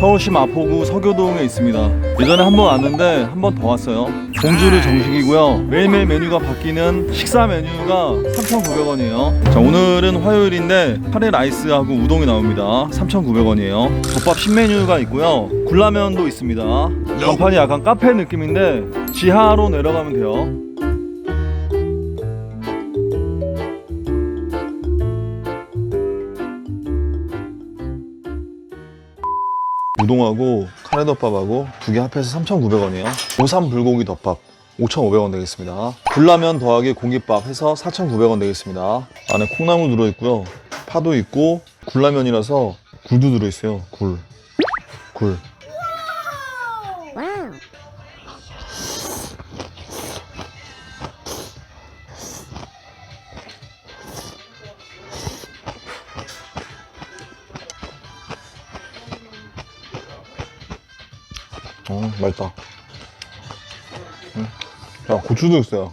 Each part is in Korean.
서울시 마포구 서교동에 있습니다. 예전에 한 번 왔는데 한 번 더 왔어요. 공주를 정식이고요. 매일매일 메뉴가 바뀌는 식사 메뉴가 3,900원이에요. 자, 오늘은 화요일인데 카레 라이스하고 우동이 나옵니다. 3,900원이에요. 덮밥 신메뉴가 있고요. 굴라면도 있습니다. 간판이 약간 카페 느낌인데 지하로 내려가면 돼요. 우동하고 카레덮밥하고 두 개 합해서 3,900원이에요. 오삼 불고기 덮밥 5,500원 되겠습니다. 굴라면 더하기 공깃밥 해서 4,900원 되겠습니다. 안에 콩나물 들어있고요. 파도 있고 굴라면이라서 굴도 들어있어요. 굴. 굴. 어, 맛있다. 응. 야, 고추도 있어요.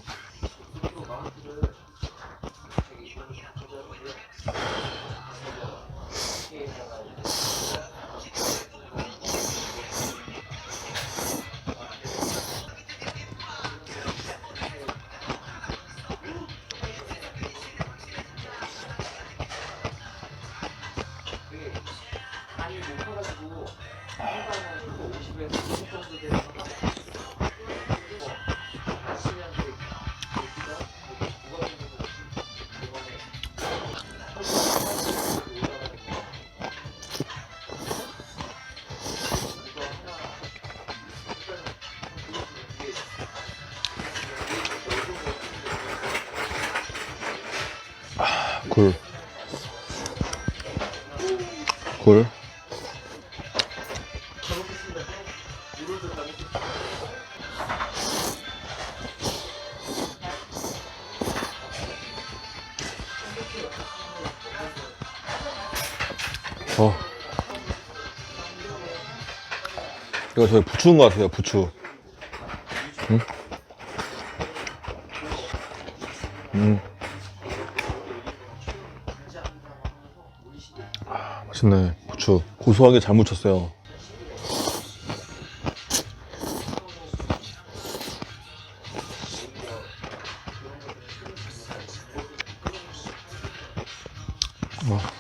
굴. 어. 이거 저희 부추인 것 같아요, 부추. 응? 음. 맛있네 고추 고소하게 잘 묻혔어요 와.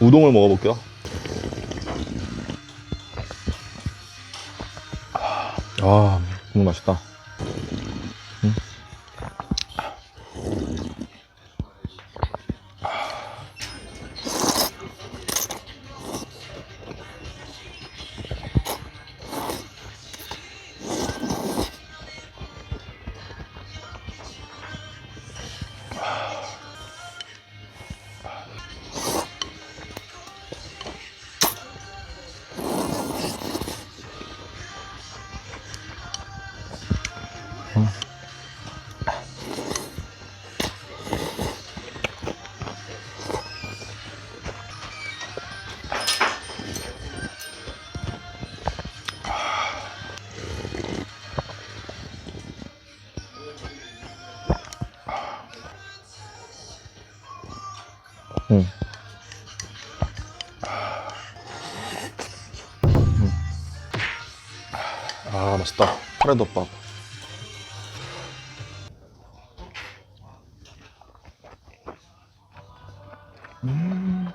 우동을 먹어볼게요. 아 너무 맛있다 카레덮밥 음.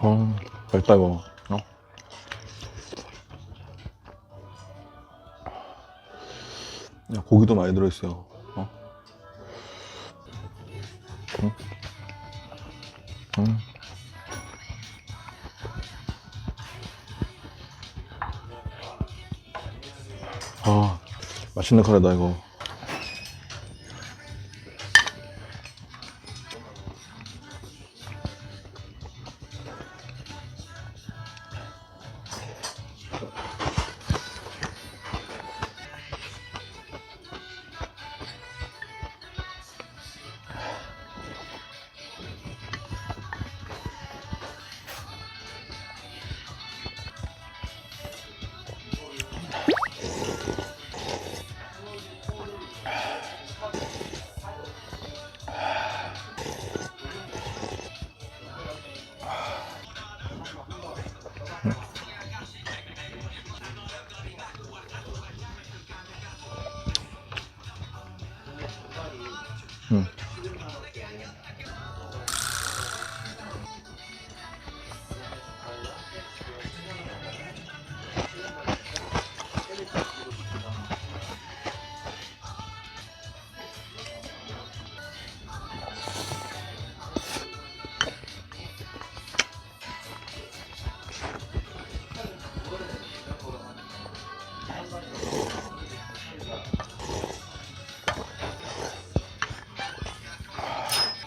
어, 맛있다 이거 어? 야, 고기도 많이 들어있어요 아, 맛있는 카레다 이거.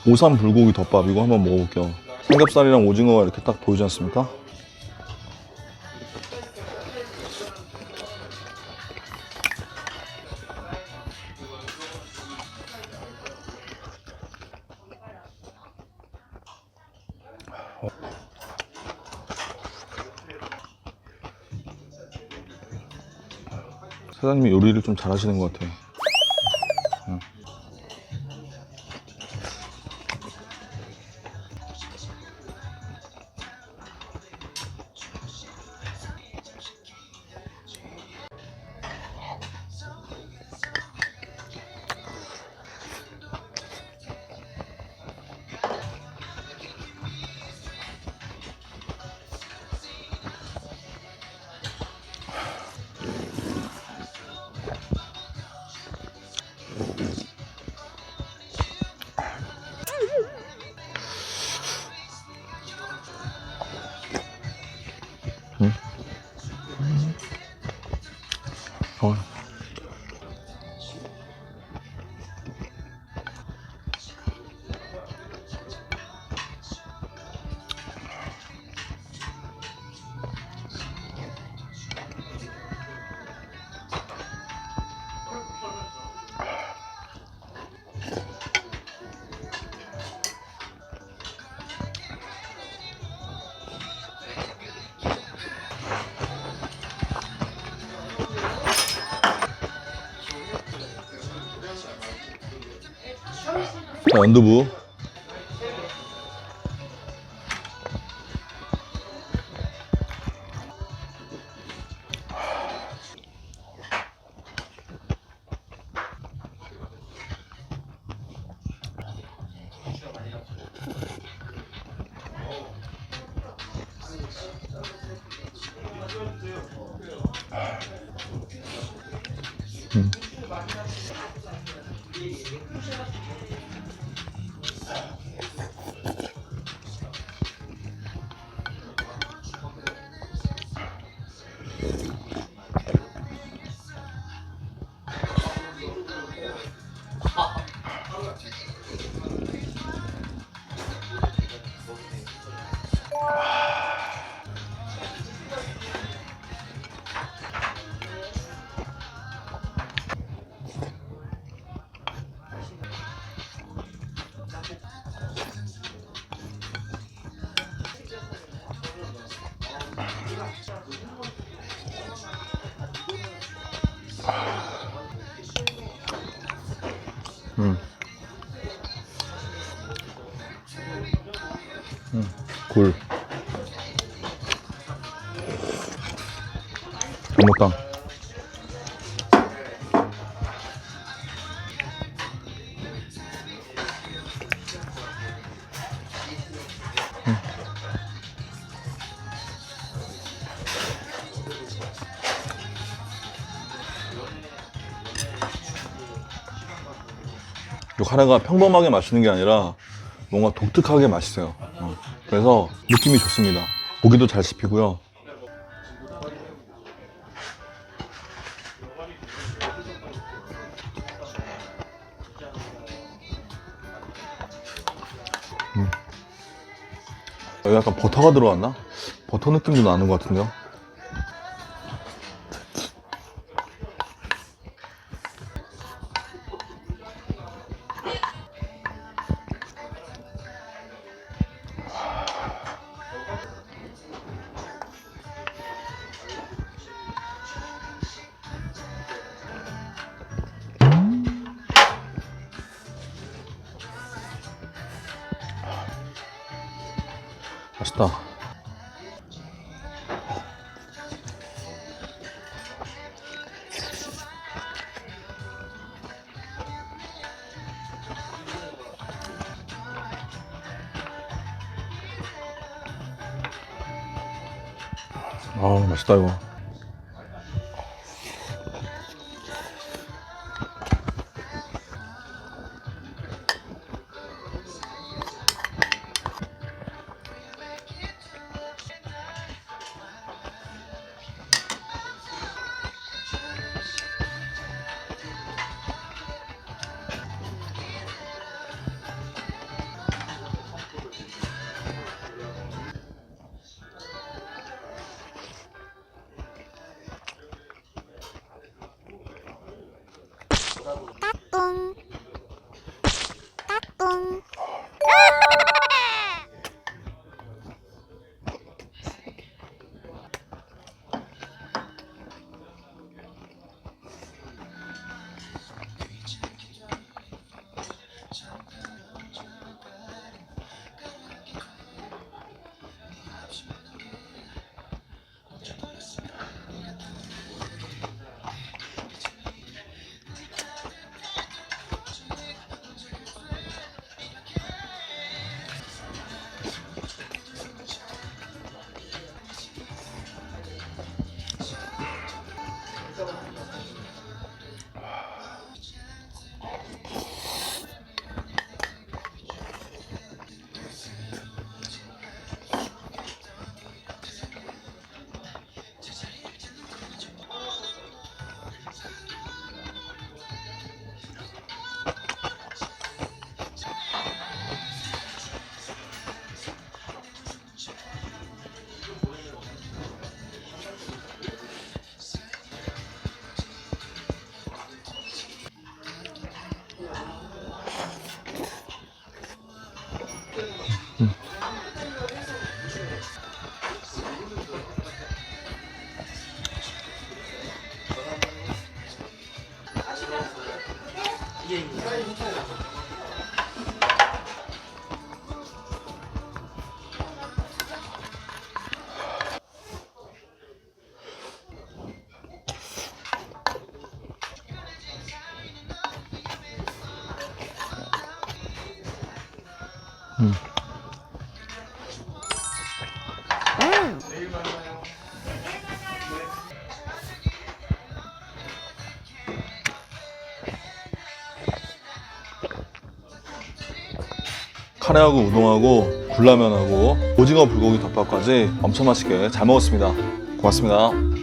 오삼 불고기 덮밥 이거 한번 먹어볼게요. 삼겹살이랑 오징어가 이렇게 딱 보이지 않습니까? 사장님이 요리를 좀 잘하시는 것 같아요. 자, 연두부. 전복탕. 이 카레가 평범하게 맛있는 게 아니라 뭔가 독특하게 맛있어요. 어. 그래서 느낌이 좋습니다. 고기도 잘 씹히고요. 약간 버터가 들어갔나? 버터 느낌도 나는 것 같은데요? 맛있다. 아 맛있다 이거. 카레하고 우동하고 굴라면하고 오징어 불고기 덮밥까지 엄청 맛있게 잘 먹었습니다. 고맙습니다.